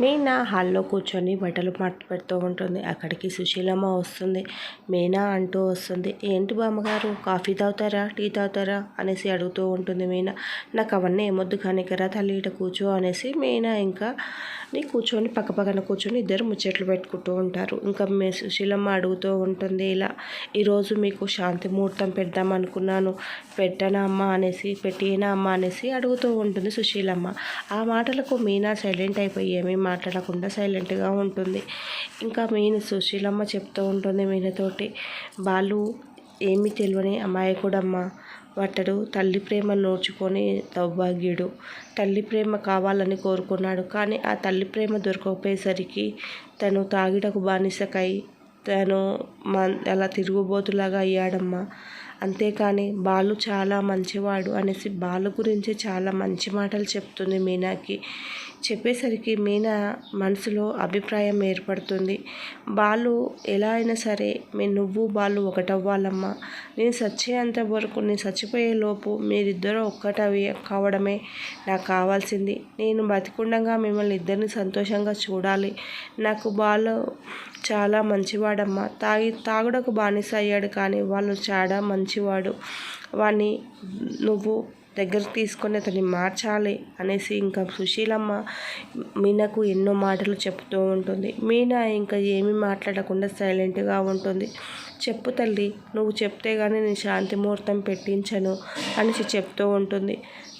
మీనా హాల్లో కూర్చొని బట్టలు మట్టు పెడుతూ ఉంటుంది. అక్కడికి సుశీలమ్మ వస్తుంది. మీనా అంటూ వస్తుంది. ఏంటి బామ్మగారు కాఫీ తాగుతారా టీ తాగుతారా? అనేసి అడుగుతూ ఉంటుంది మీనా. నాకు అవన్నీ ఏమొద్దు కానికరా తల్లి ఇట కూర్చో అనేసి మీనా ఇంకా నీ కూర్చొని పక్క పక్కన కూర్చొని ఇద్దరు ముచ్చట్లు పెట్టుకుంటూ ఉంటారు. ఇంకా మీ సుశీలమ్మ అడుగుతూ ఉంటుంది ఇలా ఈరోజు మీకు శాంతి ముహూర్తం పెడదాం అనుకున్నాను. పెట్టనా అమ్మ అనేసి పెట్టినా అమ్మ అనేసి అడుగుతూ ఉంటుంది సుశీలమ్మ. ఆ మాటలకు మీనా సైలెంట్ అయిపోయి ఏమీ మాట్లాడకుండా సైలెంట్గా ఉంటుంది. ఇంకా మీన సుశీలమ్మ చెప్తూ ఉంటుంది మీనతోటి వాళ్ళు ఏమీ తెలియని అమాయకుడమ్మ వట్టడు. తల్లి ప్రేమ నోచుకొని దౌర్భాగ్యుడు. తల్లి ప్రేమ కావాలని కోరుకున్నాడు. కానీ ఆ తల్లి ప్రేమ దొరకకపోయేసరికి తను తాగిడకు బానిసకై తను అలా తిరుగుబోతులాగా అయ్యాడమ్మా. అంతేకాని బాలు చాలా మంచివాడు అనేసి బాలు గురించి చాలా మంచి మాటలు చెప్తుంది మీనాకి. చెప్పేసరికి మీనా మనసులో అభిప్రాయం ఏర్పడుతుంది. బాలు ఎలా అయినా సరే మీ నువ్వు బాలు ఒకటవ్వాలమ్మా. నేను చచ్చేంత వరకు నేను చచ్చిపోయే లోపు మీరిద్దరూ ఒక్కటవి కావడమే నాకు కావాల్సింది. నేను బతికుండగా మిమ్మల్ని ఇద్దరిని సంతోషంగా చూడాలి. నాకు బాలు చాలా మంచివాడమ్మా. తాగి తాగుడకు బానిస అయ్యాడు కానీ వాళ్ళు చాలా మంచివాడు. వాడిని నువ్వు దగ్గరికి తీసుకొని అతన్ని మార్చాలి అనేసి ఇంకా సుశీలమ్మ మీనకు ఎన్నో మాటలు చెప్తూ ఉంటుంది. మీనా ఇంకా ఏమీ మాట్లాడకుండా సైలెంట్గా ఉంటుంది. చెప్పు తల్లి నువ్వు చెప్తే కానీ నేను శాంతి ముహూర్తం పెట్టించను అనేసి చెప్తూ ఉంటుంది.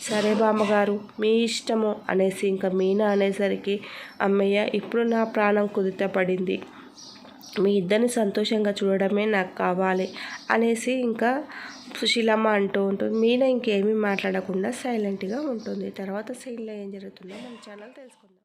సరే బామ్మగారు మీ ఇష్టము అనేసి ఇంకా మీనా అనేసరికి అమ్మయ్య ఇప్పుడు నా ప్రాణం కుదిత పడింది. మీ ఇద్దరిని సంతోషంగా చూడడమే నాకు కావాలి అనేసి ఇంకా సుశీలమ్మ అంటూ ఉంటుంది. మీనా ఇంకేమీ మాట్లాడకుండా సైలెంట్గా ఉంటుంది. తర్వాత సీన్లో ఏం జరుగుతుందో మన ఛానల్ తెలుసుకుందాం.